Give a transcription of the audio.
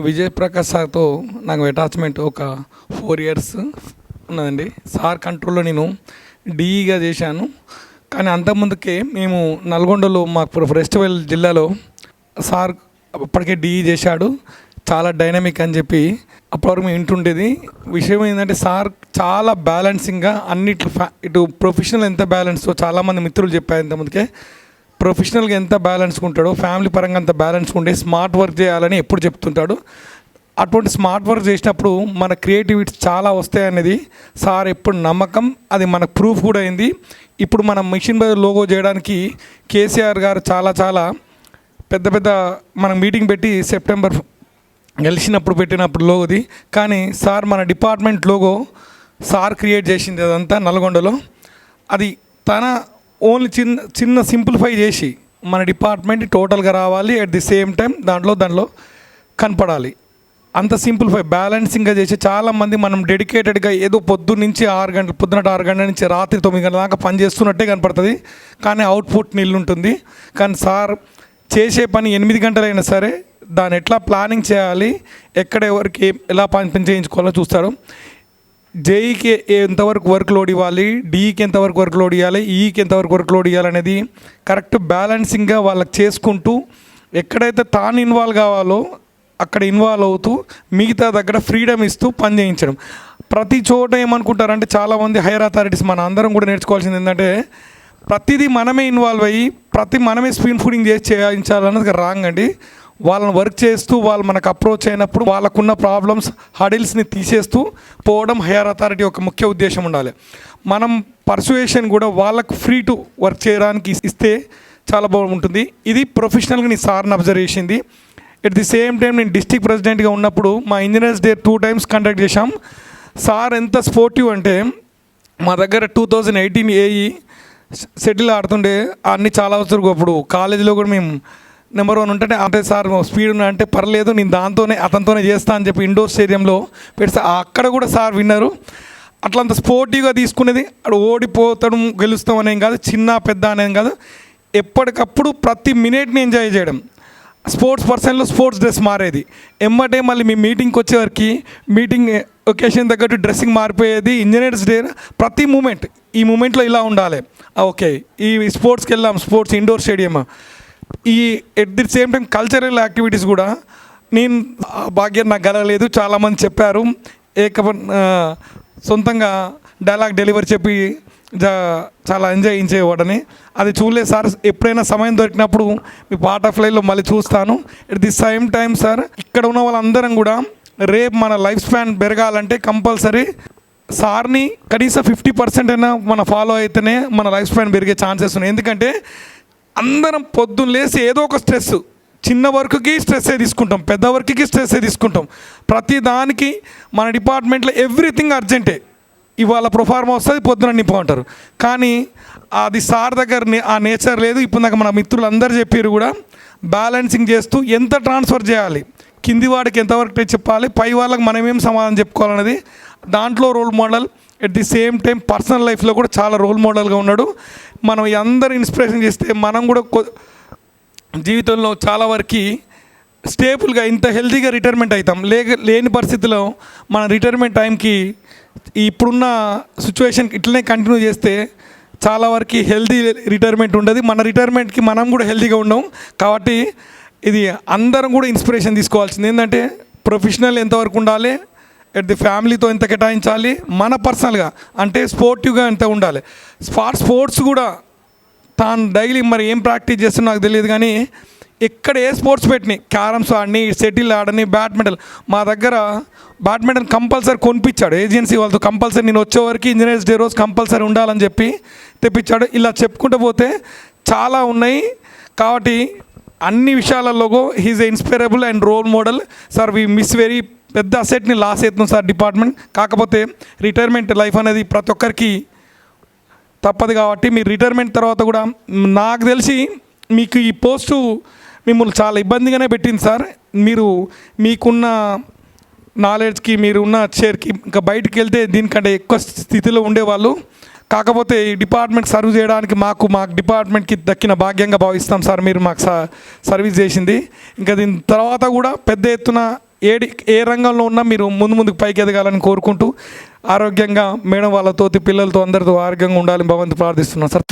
విజయ్ ప్రకాష్ సార్తో నాకు అటాచ్మెంట్ ఒక ఫోర్ ఇయర్స్ ఉన్నదండి. సార్ కంట్రోల్లో నేను డీఈగా చేశాను. కానీ అంతకుముందుకే మేము నల్గొండలో మాకు ఫెస్టివల్ జిల్లాలో సార్ అప్పటికే డీఈ చేశాడు. చాలా డైనమిక్ అని చెప్పి అప్పటివరకు మేము వింటుండేది. విషయం ఏంటంటే సార్ చాలా బ్యాలెన్సింగ్గా అన్నిట్లో ఫ్యా ఇటు ప్రొఫెషనల్ ఎంత బ్యాలెన్స్ చాలామంది మిత్రులు చెప్పారు ఇంతకుముందుకే. ప్రొఫెషనల్గా ఎంత బ్యాలెన్స్ ఉంటాడో ఫ్యామిలీ పరంగా అంత బ్యాలెన్స్ ఉండే స్మార్ట్ వర్క్ చేయాలని ఎప్పుడు చెప్తుంటాడు. అటువంటి స్మార్ట్ వర్క్ చేసినప్పుడు మన క్రియేటివిటీ చాలా వస్తాయి అనేది సార్ ఎప్పుడు నమ్మకం అది మనకు ప్రూఫ్ కూడా అయింది. ఇప్పుడు మనం మిషన్ బై లోగో చేయడానికి కేసీఆర్ గారు చాలా చాలా పెద్ద పెద్ద మనం మీటింగ్ పెట్టి సెప్టెంబర్ గెలిచినప్పుడు పెట్టినప్పుడు లోగోది. కానీ సార్ మన డిపార్ట్మెంట్ లోగో సార్ క్రియేట్ చేసింది అదంతా నల్గొండలో. అది తన ఓన్లీ చిన్న చిన్న సింప్లిఫై చేసి మన డిపార్ట్మెంట్ టోటల్గా రావాలి. అట్ ది సేమ్ టైం దాంట్లో దాంట్లో కనపడాలి. అంత సింప్లిఫై బ్యాలెన్సింగ్గా చేసి చాలామంది మనం డెడికేటెడ్గా ఏదో పొద్దు నుంచి ఆరు గంటల పొద్దునట ఆరు గంటల నుంచి రాత్రి తొమ్మిది గంటల దాకా పని చేస్తున్నట్టే కనపడుతుంది. కానీ అవుట్పుట్ నిల్లు ఉంటుంది కానీ సార్ చేసే పని ఎనిమిది గంటలైనా సరే దాన్ని ఎట్లా ప్లానింగ్ చేయాలి ఎక్కడ ఎవరికి ఎలా పని చేయించుకోవాలో చూస్తారు. జేఈకి ఎంతవరకు వర్క్ లోడ్ ఇవ్వాలి? డీఈకి ఎంతవరకు వర్క్ లోడ్ ఇవ్వాలి? ఈకి ఎంతవరకు వర్క్ లోడ్ ఇవ్వాలి అనేది కరెక్ట్ బ్యాలెన్సింగ్గా వాళ్ళకి చేసుకుంటూ ఎక్కడైతే తాను ఇన్వాల్వ్ కావాలో అక్కడ ఇన్వాల్వ్ అవుతూ మిగతా దగ్గర ఫ్రీడమ్ ఇస్తూ పని చేయించడం. ప్రతి చోట ఏమనుకుంటారంటే చాలామంది హైయర్ అథారిటీస్ మన అందరం కూడా నేర్చుకోవాల్సింది ఏంటంటే ప్రతిదీ మనమే ఇన్వాల్వ్ అయ్యి ప్రతి మనమే స్పీన్ ఫుడింగ్ చేసి చేయించాలన్నది రాంగ్ అండి. వాళ్ళని వర్క్ చేస్తూ వాళ్ళు మనకు అప్రోచ్ అయినప్పుడు వాళ్ళకున్న ప్రాబ్లమ్స్ హడిల్స్ని తీసేస్తూ పోవడం హైయర్ అథారిటీ యొక్క ముఖ్య ఉద్దేశం ఉండాలి. మనం పర్సువేషన్ కూడా వాళ్ళకు ఫ్రీ టు వర్క్ చేయడానికి ఇస్తే చాలా బాగుంటుంది. ఇది ప్రొఫెషనల్గా నీ సార్ని అబ్జర్వ్ చేసింది. ఎట్ ది సేమ్ టైం నేను డిస్టిక్ ప్రెసిడెంట్గా ఉన్నప్పుడు మా engineers day two times conduct చేశాం. సార్ ఎంత స్పోర్టివ్ అంటే మా దగ్గర two thousand eighteen AE settle ఆడుతుండే అన్ని చాలా అవసరం. అప్పుడు కాలేజీలో కూడా మేము నెంబర్ వన్ ఉంటే అంటే సార్ స్పీడ్ ఉన్నా అంటే పర్లేదు నేను దాంతోనే అతనితోనే చేస్తా అని చెప్పి ఇండోర్ స్టేడియంలో పెడితే అక్కడ కూడా సార్ విన్నారు. అంత స్పోర్టివ్గా తీసుకునేది అక్కడ ఓడిపోతాం గెలుస్తాం అనేం కాదు చిన్న పెద్ద అనేం కాదు. ఎప్పటికప్పుడు ప్రతి మినిట్ని ఎంజాయ్ చేయడం. స్పోర్ట్స్ పర్సన్లో స్పోర్ట్స్ డ్రెస్ మారేది. ఎమ్మటే మళ్ళీ మీ మీటింగ్కి వచ్చేవరకు మీటింగ్ ఒకేషన్ తగ్గట్టు డ్రెస్సింగ్ మారిపోయేది ఇంజనీర్స్ డే ప్రతి మూమెంట్. ఈ మూమెంట్లో ఇలా ఉండాలి. ఓకే ఈ స్పోర్ట్స్కి వెళ్ళాం స్పోర్ట్స్ ఇండోర్ స్టేడియం ఈ at the same time cultural activities కూడా నేను భాగ్యం నాకు కలగలేదు. చాలామంది చెప్పారు ఏక సొంతంగా డైలాగ్ డెలివరీ చెప్పి చాలా ఎంజాయ్ చేయించేవాడని అది చూడలేదు సార్. ఎప్పుడైనా సమయం దొరికినప్పుడు మీ పార్ట్ ఆఫ్ లైఫ్లో మళ్ళీ చూస్తాను. At the same time sir ఇక్కడ ఉన్న వాళ్ళందరం కూడా రేపు మన లైఫ్ స్పాన్ పెరగాలంటే కంపల్సరీ సార్ని కనీసం ఫిఫ్టీ పర్సెంట్ అయినా మన ఫాలో అయితేనే మన లైఫ్ స్పాన్ పెరిగే ఛాన్సెస్ ఉన్నాయి. ఎందుకంటే అందరం పొద్దున్న లేసి ఏదో ఒక స్ట్రెస్ చిన్న వర్క్కి స్ట్రెస్సే తీసుకుంటాం పెద్ద వర్క్కి స్ట్రెస్సే తీసుకుంటాం. ప్రతి దానికి మన డిపార్ట్మెంట్లో ఎవ్రీథింగ్ అర్జెంటే ఇవాళ ప్రొఫార్మా వస్తుంది పొద్దున నింపమంటారు కానీ అది సార్ దగ్గర ఆ నేచర్ లేదు. ఇప్పుడు నాకు మన మిత్రులు అందరు చెప్పారు కూడా బ్యాలెన్సింగ్ చేస్తూ ఎంత ట్రాన్స్ఫర్ చేయాలి? కింది వాడికి ఎంతవరకు చెప్పాలి? పై వాళ్ళకి మనం ఏం సమాధానం చెప్పుకోవాలన్నది దాంట్లో role model at the same time personal లైఫ్లో కూడా చాలా రోల్ మోడల్గా ఉన్నాడు. మనం అందరూ అందరు ఇన్స్పిరేషన్ చేస్తే మనం కూడా జీవితంలో చాలా వరకు స్టేబుల్గా ఇంత హెల్తీగా రిటైర్మెంట్ అవుతాం. లేక లేని పరిస్థితిలో మన రిటైర్మెంట్ టైంకి ఇప్పుడున్న సిచ్యువేషన్ ఇట్లనే కంటిన్యూ చేస్తే చాలా వరకు హెల్తీ రిటైర్మెంట్ ఉండదు. మన రిటైర్మెంట్కి మనం కూడా హెల్తీగా ఉండం. కాబట్టి ఇది అందరం కూడా ఇన్స్పిరేషన్ తీసుకోవాల్సింది. ఏంటంటే ప్రొఫెషనల్ ఎంతవరకు ఉండాలి ఎట్ ది ఫ్యామిలీతో ఎంత కేటాయించాలి మన పర్సనల్గా అంటే స్పోర్టివ్గా ఎంత ఉండాలి. ఫార్ స్పోర్ట్స్ కూడా తాను డైలీ మరి ఏం ప్రాక్టీస్ చేస్తున్నా నాకు తెలియదు కానీ ఎక్కడ ఏ స్పోర్ట్స్ పెట్టినాయి క్యారమ్స్ ఆడని షటిల్ ఆడని బ్యాడ్మింటన్. మా దగ్గర బ్యాడ్మింటన్ కంపల్సరీ కొనిపించాడు ఏజెన్సీ వాళ్ళతో కంపల్సరీ నేను వచ్చేవరకు ఇంజనీర్స్ డే రోజు కంపల్సరీ ఉండాలని చెప్పి తెప్పించాడు. ఇలా చెప్పుకుంటూ పోతే చాలా ఉన్నాయి. కాబట్టి అన్ని విషయాలలో he's inspirable and role model sir we miss very పెద్ద అసెట్ని లాస్ అవుతుంది సార్ డిపార్ట్మెంట్ కాకపోతే రిటైర్మెంట్ లైఫ్ అనేది ప్రతి ఒక్కరికి తప్పదు కాబట్టి మీరు రిటైర్మెంట్ తర్వాత కూడా నాకు తెలిసి మీకు ఈ పోస్టు మిమ్మల్ని చాలా ఇబ్బందిగానే పెట్టింది సార్ మీరు మీకున్న నాలెడ్జ్కి మీరు ఉన్న షేర్కి ఇంకా బయటికి వెళ్తే దీనికంటే ఎక్కువ స్థితిలో ఉండేవాళ్ళు. కాకపోతే ఈ డిపార్ట్మెంట్ సర్వ్ చేయడానికి మాకు మా డిపార్ట్మెంట్కి దక్కిన భాగ్యంగా భావిస్తాం సార్ మీరు మాకు స- సర్వీస్ చేసింది. ఇంకా దీని తర్వాత కూడా పెద్ద ఎత్తున ఏడి ఏ రంగంలో ఉన్నా మీరు ముందు ముందుకు పైకి ఎదగాలని కోరుకుంటూ ఆరోగ్యంగా మేడం వాళ్ళతోటి పిల్లలతో అందరితో ఆరోగ్యంగా ఉండాలని భగవంతు ప్రార్థిస్తున్నాం సార్.